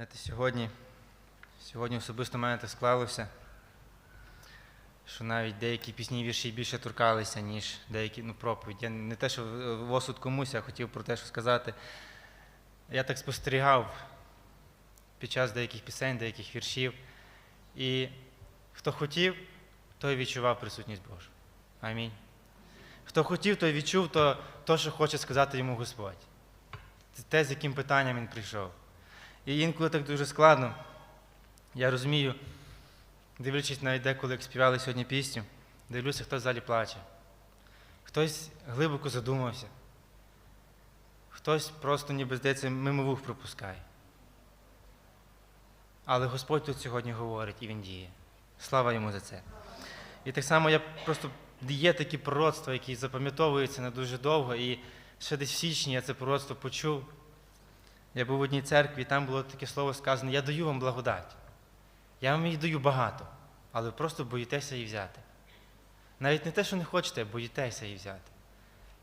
Знаєте, сьогодні, сьогодні особисто в мене так склалося, що навіть деякі пісні і вірші більше торкалися, ніж деякі ну, проповідь. Я не те, що в осуд комусь, я хотів про те, що сказати. Я так спостерігав під час деяких пісень, деяких віршів. І хто хотів, той відчував присутність Божу. Амінь. Хто хотів, той відчув то, то, що хоче сказати йому Господь. Це те, з яким питанням він прийшов. І інколи так дуже складно. Я розумію, дивлячись навіть деколи, як співали сьогодні пісню, дивлюся, хтось в залі плаче. Хтось глибоко задумався. Хтось просто, ніби здається, мимо вух пропускає. Але Господь тут сьогодні говорить і Він діє. Слава йому за це. І так само я просто є такі пророцтва, які запам'ятовуються на дуже довго. І ще десь в січні я це пророцтво почув. Я був в одній церкві, і там було таке слово сказано: Я даю вам благодать. Я вам її даю багато, але ви просто боїтеся її взяти. Навіть не те, що не хочете, а боїтеся її взяти.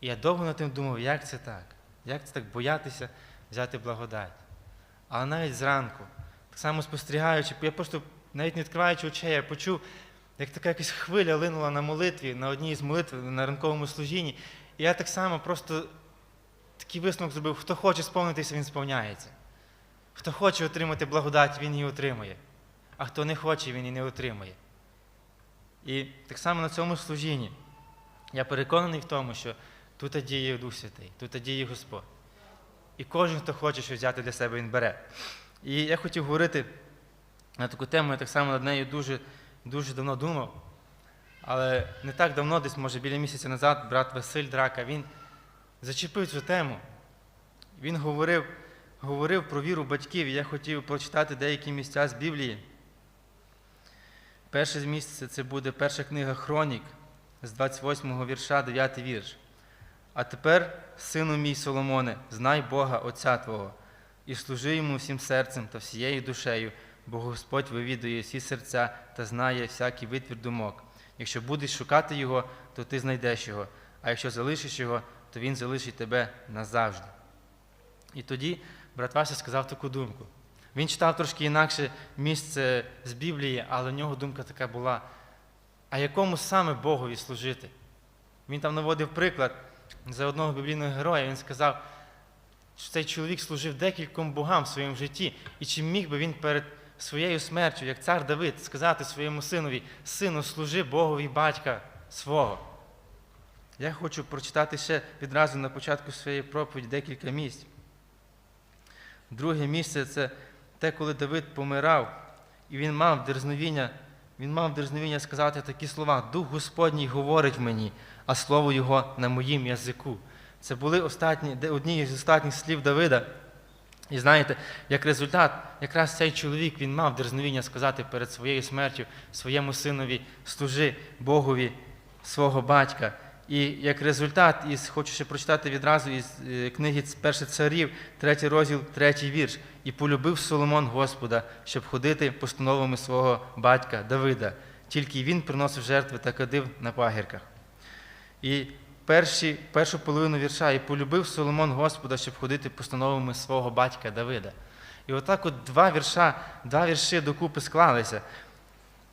І я довго над тим думав, як це так? Як це так боятися взяти благодать? Але навіть зранку, так само спостерігаючи, я просто навіть не відкриваючи очей, я почув, як така якась хвиля линула на молитві, на одній з молитв на ранковому служінні. І я так само просто такий висновок зробив, хто хоче сповнитися, він сповняється. Хто хоче отримати благодать, він її отримує. А хто не хоче, він її не отримує. І так само на цьому служінні я переконаний в тому, що тут діє Дух Святий, тут діє Господь. І кожен, хто хоче щось взяти для себе, він бере. І я хотів говорити на таку тему, я так само над нею дуже, дуже давно думав. Але не так давно, десь, може, біля місяця назад, брат Василь Драка, він зачепив цю тему. Він говорив, говорив про віру батьків, я хотів прочитати деякі місця з Біблії. Перше місце це буде перша книга Хронік з 28 вірша, 9 вірш. А тепер, сину мій Соломоне, знай Бога Отця Твого, і служи йому всім серцем та всією душею, бо Господь вивідує всі серця та знає всякий витвір думок. Якщо будеш шукати Його, то ти знайдеш Його, а якщо залишиш Його, то Він залишить тебе назавжди. І тоді брат Вася сказав таку думку. Він читав трошки інакше місце з Біблії, але в нього думка така була: а якому саме Богові служити? Він там наводив приклад за одного біблійного героя, він сказав, що цей чоловік служив декільком богам в своєму житті, і чи міг би він перед своєю смертю, як цар Давид, сказати своєму синові, сину, служи Богові батька свого. Я хочу прочитати ще відразу на початку своєї проповіді декілька місць. Друге місце це те, коли Давид помирав, і він мав дерзновіння, він мав дерзновіння сказати такі слова: Дух Господній говорить мені, а слово Його на моїм язику. Це були останні, одні з останніх слів Давида. І знаєте, як результат, якраз цей чоловік він мав дерзновіння сказати перед своєю смертю своєму синові служи Богові свого батька. І як результат, із, хочу ще прочитати відразу із е, книги Перших царів, третій розділ, третій вірш. І полюбив Соломон Господа, щоб ходити постановами свого батька Давида. Тільки він приносив жертви та кадив на пагірках. І перші, першу половину вірша, і полюбив Соломон Господа, щоб ходити постановами свого батька Давида. І отак от два вірша, два вірші докупи склалися.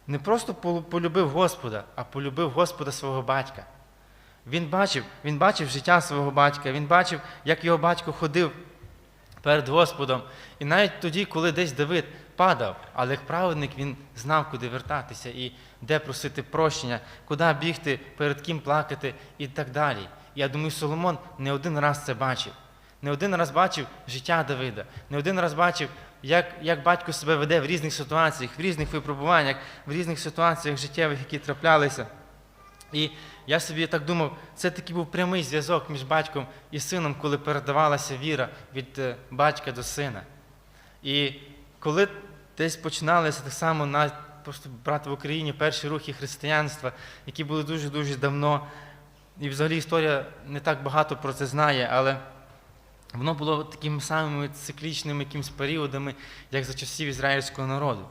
Не просто полюбив Господа, а полюбив Господа свого батька. Він бачив, він бачив життя свого батька, він бачив, як його батько ходив перед Господом. І навіть тоді, коли десь Давид падав, але як праведник він знав, куди вертатися і де просити прощення, куди бігти, перед ким плакати і так далі. Я думаю, Соломон не один раз це бачив. Не один раз бачив життя Давида, не один раз бачив, як, як батько себе веде в різних ситуаціях, в різних випробуваннях, в різних ситуаціях життєвих, які траплялися. І я собі так думав, це такий був прямий зв'язок між батьком і сином, коли передавалася віра від е, батька до сина. І коли десь починалися так само на просто брати в Україні перші рухи християнства, які були дуже-дуже давно, і взагалі історія не так багато про це знає, але воно було такими самими циклічними якимись періодами, як за часів ізраїльського народу.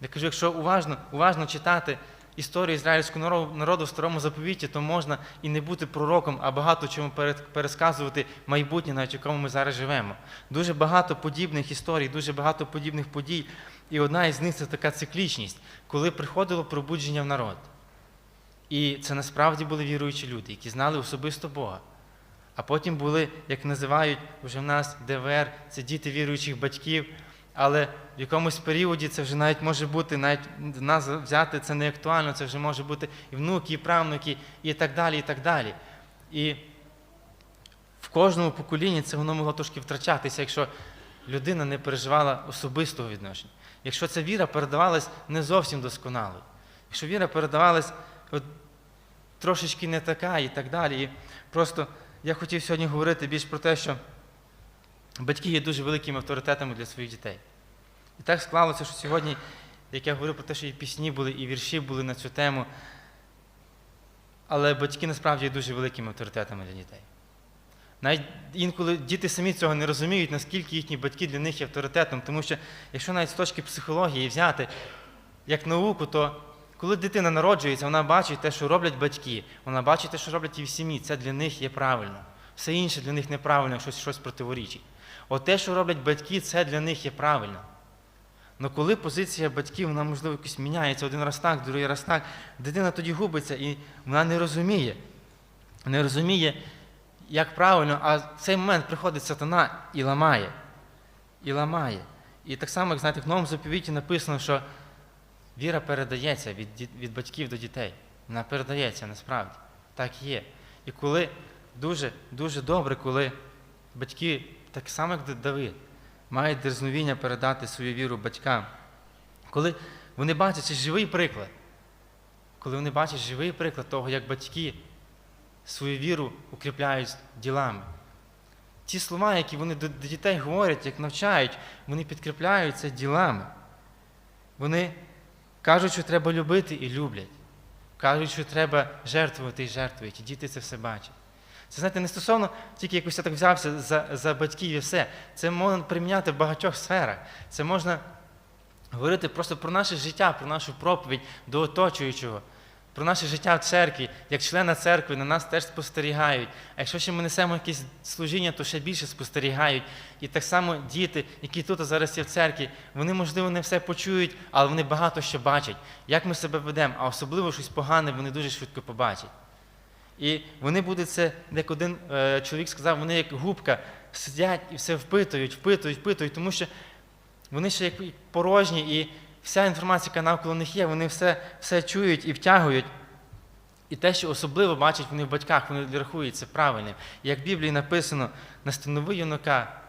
Я кажу, якщо уважно, уважно читати історію ізраїльського народу- в старому заповіті, то можна і не бути пророком, а багато чому пересказувати майбутнє, навіть якому ми зараз живемо. Дуже багато подібних історій, дуже багато подібних подій. І одна із них це така циклічність, коли приходило пробудження в народ. І це насправді були віруючі люди, які знали особисто Бога. А потім були, як називають вже в нас ДВР, це діти віруючих батьків. Але в якомусь періоді це вже навіть може бути, навіть нас взяти це не актуально, це вже може бути і внуки, і правнуки, і так далі, і так далі. І в кожному поколінні це воно могло трошки втрачатися, якщо людина не переживала особистого відношення. Якщо ця віра передавалась не зовсім досконало, якщо віра передавалась от, трошечки не така і так далі. І просто я хотів сьогодні говорити більш про те, що батьки є дуже великими авторитетами для своїх дітей. І так склалося, що сьогодні, як я говорив про те, що і пісні були, і вірші були на цю тему. Але батьки насправді є дуже великими авторитетами для дітей. Навіть інколи діти самі цього не розуміють, наскільки їхні батьки для них є авторитетом. Тому що, якщо навіть з точки психології взяти як науку, то коли дитина народжується, вона бачить те, що роблять батьки, вона бачить те, що роблять і в сім'ї. Це для них є правильно. Все інше для них неправильно, щось, щось противорічить. От те, що роблять батьки, це для них є правильно. Але коли позиція батьків, вона, можливо, якось міняється один раз так, другий раз так, дитина тоді губиться і вона не розуміє. Не розуміє, як правильно, а в цей момент приходить сатана і ламає. І ламає. І так само, як знаєте, в новому заповіті написано, що віра передається від, від батьків до дітей. Вона передається насправді. Так є. І коли дуже, дуже добре, коли батьки, так само як Давид, мають дерзновіння передати свою віру батькам. Коли вони бачать живий приклад, коли вони бачать живий приклад того, як батьки свою віру укріпляють ділами. Ті слова, які вони до дітей говорять, як навчають, вони підкріпляються ділами. Вони кажуть, що треба любити і люблять. Кажуть, що треба жертвувати і жертвують. І діти це все бачать. Це, знаєте, не стосовно тільки якось я так взявся за, за батьків і все. Це можна приміняти в багатьох сферах. Це можна говорити просто про наше життя, про нашу проповідь до оточуючого, про наше життя в церкві. Як члена церкви на нас теж спостерігають. А якщо ще ми несемо якесь служіння, то ще більше спостерігають. І так само діти, які тут зараз є в церкві, вони, можливо, не все почують, але вони багато що бачать. Як ми себе ведемо, а особливо щось погане, вони дуже швидко побачать. І вони будуть це, як один е, чоловік сказав, вони як губка сидять і все впитують, впитують, впитують, тому що вони ще як порожні, і вся інформація, яка навколо них є, вони все, все чують і втягують. І те, що особливо бачать вони в батьках, вони рахують це правильним. Як в Біблії написано, настанови юнака,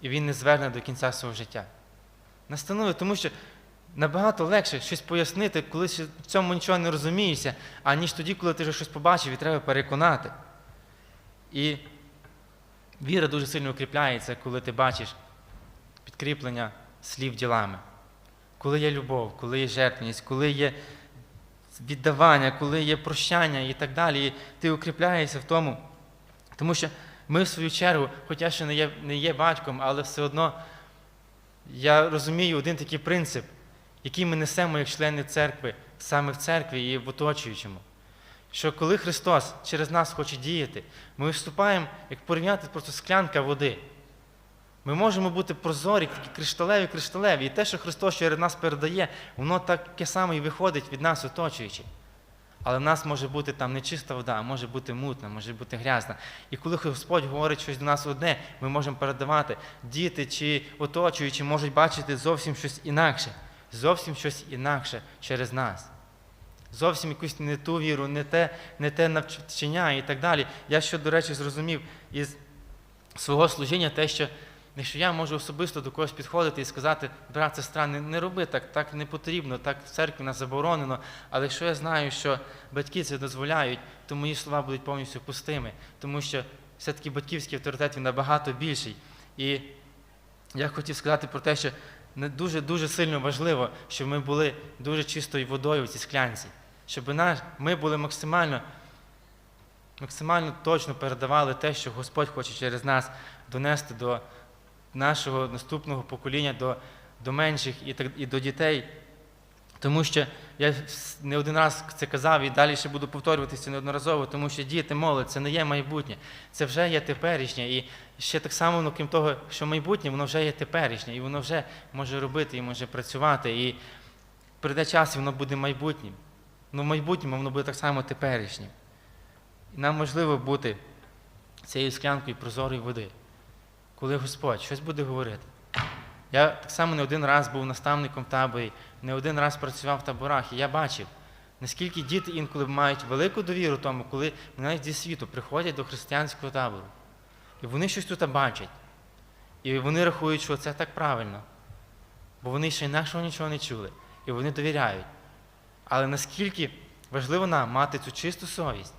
і він не зверне до кінця свого життя. Настанови, тому що набагато легше щось пояснити, коли в цьому нічого не розумієшся, аніж тоді, коли ти вже щось побачив і треба переконати. І віра дуже сильно укріпляється, коли ти бачиш підкріплення слів ділами. Коли є любов, коли є жертвність, коли є віддавання, коли є прощання і так далі, і ти укріпляєшся в тому. Тому що ми, в свою чергу, хоча ще не є, не є батьком, але все одно я розумію один такий принцип, який ми несемо як члени церкви, саме в церкві і в оточуючому. Що коли Христос через нас хоче діяти, ми вступаємо, як порівняти просто склянка води. Ми можемо бути прозорі, кришталеві, кришталеві. І те, що Христос через нас передає, воно таке саме і виходить від нас оточуючи. Але в нас може бути там не чиста вода, а може бути мутна, може бути грязна. І коли Господь говорить щось до нас одне, ми можемо передавати. Діти чи оточуючі можуть бачити зовсім щось інакше, зовсім щось інакше через нас. Зовсім якусь не ту віру, не те, не те навчання і так далі. Я що, до речі, зрозумів із свого служіння те, що Якщо я можу особисто до когось підходити і сказати, брат, сестра, не, не роби так, так не потрібно, так в церкві нас заборонено. Але якщо я знаю, що батьки це дозволяють, то мої слова будуть повністю пустими, тому що все-таки батьківський авторитет він набагато більший. І я хотів сказати про те, що не дуже дуже сильно важливо, щоб ми були дуже чистою водою в цій склянці, щоб ми були максимально, максимально точно передавали те, що Господь хоче через нас донести до нашого наступного покоління, до, до менших і, так, і до дітей. Тому що я не один раз це казав і далі ще буду повторюватися неодноразово, тому що діти, молодь, це не є майбутнє, це вже є теперішнє. І ще так само, ну, крім того, що майбутнє, воно вже є теперішнє, і воно вже може робити і може працювати. І прийде час, і воно буде майбутнім. Ну, в майбутньому воно буде так само теперішнім. І нам важливо бути цією склянкою прозорої води, коли Господь щось буде говорити. Я так само не один раз був наставником в таборі, не один раз працював в таборах, і я бачив, наскільки діти інколи мають велику довіру тому, коли навіть зі світу приходять до християнського табору. І вони щось тут бачать. І вони рахують, що це так правильно. Бо вони ще інакшого нічого не чули. І вони довіряють. Але наскільки важливо нам мати цю чисту совість,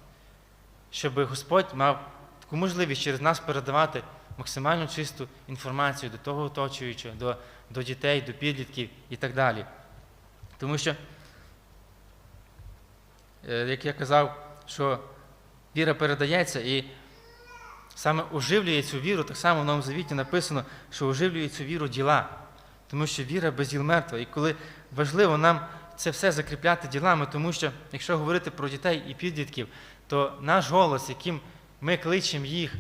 щоб Господь мав таку можливість через нас передавати максимально чисту інформацію до того оточуючого, до, до дітей, до підлітків і так далі. Тому що, е, як я казав, що віра передається і саме оживлює цю віру, так само в Новому Завіті написано, що оживлює цю віру діла. Тому що віра без діл мертва. І коли важливо нам це все закріпляти ділами, тому що якщо говорити про дітей і підлітків, то наш голос, яким ми кличемо їх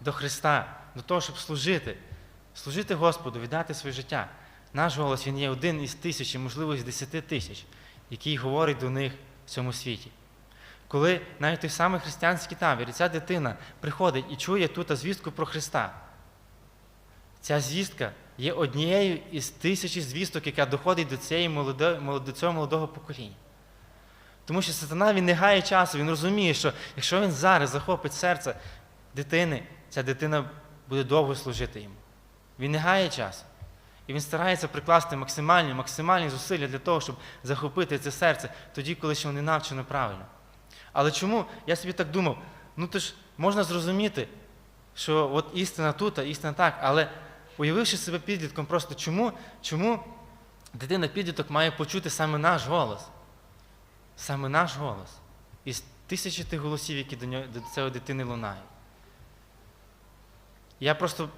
до Христа, до того, щоб служити, служити Господу, віддати своє життя. Наш голос він є один із тисяч, можливо, із десяти тисяч, який говорить до них в цьому світі. Коли навіть той самий християнський табір, ця дитина приходить і чує тут звістку про Христа, ця звістка є однією із тисячі звісток, яка доходить до, цієї молодо, до цього молодого покоління. Тому що сатана він не гає часу, він розуміє, що якщо він зараз захопить серце дитини, ця дитина буде довго служити йому. Він не гає часу. І він старається прикласти максимальні, максимальні зусилля для того, щоб захопити це серце тоді, коли ще не навчено правильно. Але чому? Я собі так думав, ну то ж можна зрозуміти, що от істина тут, а істина так, але уявивши себе підлітком, просто чому, чому дитина підліток має почути саме наш голос? Саме наш голос. Із тисячі тих голосів, які до, нього, до цієї дитини лунають. Я просто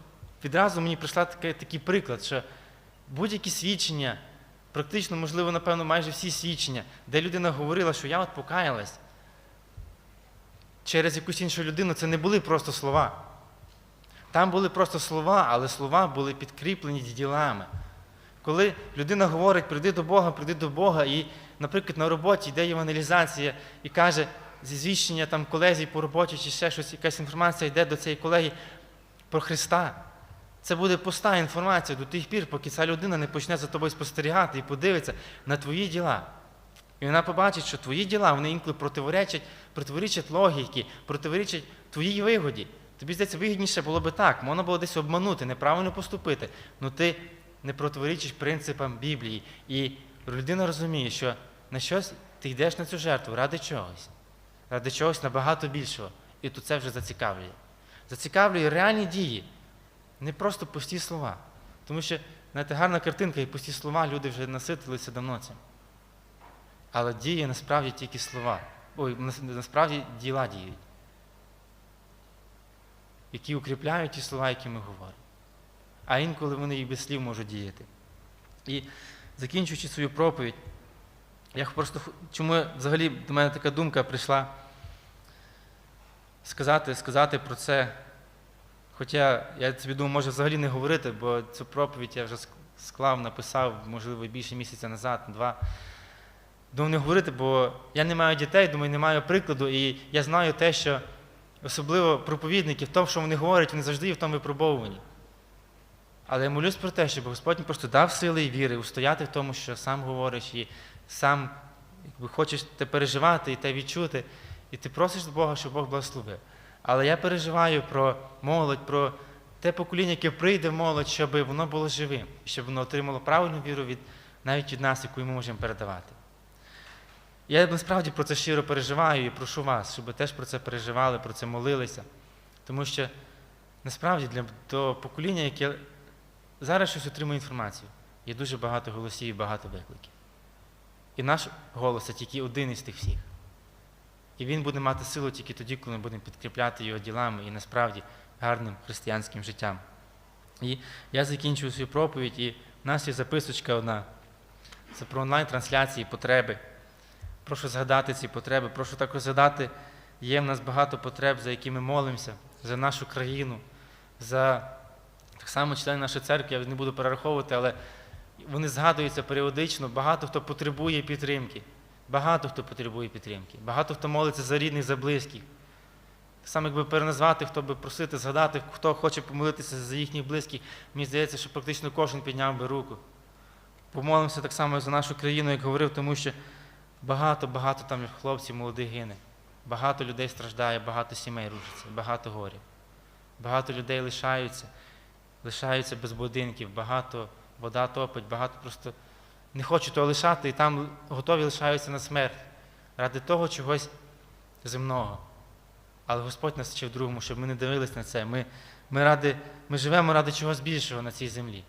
відразу мені прийшла такий, такий приклад, що будь-які свідчення, практично, можливо, напевно, майже всі свідчення, де людина говорила, що я от покаялась, через якусь іншу людину, це не були просто слова. Там були просто слова, але слова були підкріплені ділами. Коли людина говорить, прийди до Бога, прийди до Бога, і, наприклад, на роботі йде євангелізація і каже, зі звіщення там колезій по роботі чи ще щось, якась інформація йде до цієї колеги про Христа. Це буде пуста інформація до тих пір, поки ця людина не почне за тобою спостерігати і подивиться на твої діла. І вона побачить, що твої діла вони інколи противоречать, противорічать логіки, противорічать твоїй вигоді. Тобі здається, вигідніше було би так, можна було десь обманути, неправильно поступити. Ну ти не противорічиш принципам Біблії. І людина розуміє, що на щось ти йдеш на цю жертву ради чогось, ради чогось набагато більшого. І тут це вже зацікавлює. Зацікавлює реальні дії, не просто пусті слова. Тому що, знаєте, гарна картинка і пусті слова, люди вже наситилися давно цим. Але діє насправді тільки слова. Ой, насправді діла діють, які укріпляють ті слова, які ми говоримо. А інколи вони і без слів можуть діяти. І закінчуючи свою проповідь, я просто чому взагалі до мене така думка прийшла сказати, сказати про це. Хоча я собі думав, може взагалі не говорити, бо цю проповідь я вже склав, написав, можливо, більше місяця назад, два. Думав не говорити, бо я не маю дітей, думаю, не маю прикладу, і я знаю те, що особливо проповідники в тому, що вони говорять, вони завжди є в тому випробовуванні. Але я молюсь про те, щоб Господь просто дав сили і віри, устояти в тому, що сам говориш, і сам якби, хочеш те переживати і те відчути, і ти просиш Бога, щоб Бог благословив. Але я переживаю про молодь, про те покоління, яке прийде в молодь, щоб воно було живим, щоб воно отримало правильну віру від, навіть від нас, яку ми можемо передавати. Я насправді про це щиро переживаю і прошу вас, щоб ви теж про це переживали, про це молилися. Тому що насправді для того покоління, яке зараз щось отримує інформацію, є дуже багато голосів і багато викликів. І наш голос це тільки один із тих всіх. І він буде мати силу тільки тоді, коли ми будемо підкріпляти його ділами і насправді гарним християнським життям. І я закінчую свою проповідь, і в нас є записочка одна. це про онлайн-трансляції, потреби. Прошу згадати ці потреби, прошу також згадати, є в нас багато потреб, за які ми молимося, за нашу країну, за так само члени нашої церкви, я не буду перераховувати, але вони згадуються періодично. Багато хто потребує підтримки. Багато хто потребує підтримки. Багато хто молиться за рідних, за близьких. Само, якби переназвати, хто би просити, згадати, хто хоче помолитися за їхніх близьких, мені здається, що практично кожен підняв би руку. Помолимося так само і за нашу країну, як говорив, тому що багато-багато там хлопців молодих гине. Багато людей страждає, багато сімей рушиться, багато горя. Багато людей лишаються, лишаються без будинків, багато вода топить, багато просто не хочуть того лишати і там готові лишаються на смерть ради того чогось земного. Але Господь нас вчив другому, щоб ми не дивились на це. Ми, ми, ради, ми живемо ради чогось більшого на цій землі,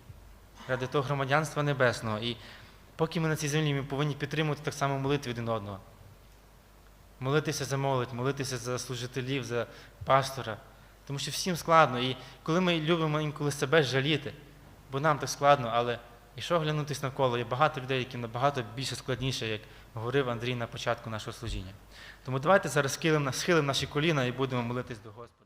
ради того громадянства небесного. І поки ми на цій землі, ми повинні підтримувати так само молитви один одного. Молитися за молодь, молитися за служителів, за пастора. Тому що всім складно. І коли ми любимо інколи себе жаліти, бо нам так складно, але якщо оглянутися навколо, є багато людей, які набагато більше складніше, як говорив Андрій на початку нашого служіння. Тому давайте зараз схилимо наші коліна і будемо молитись до Господа.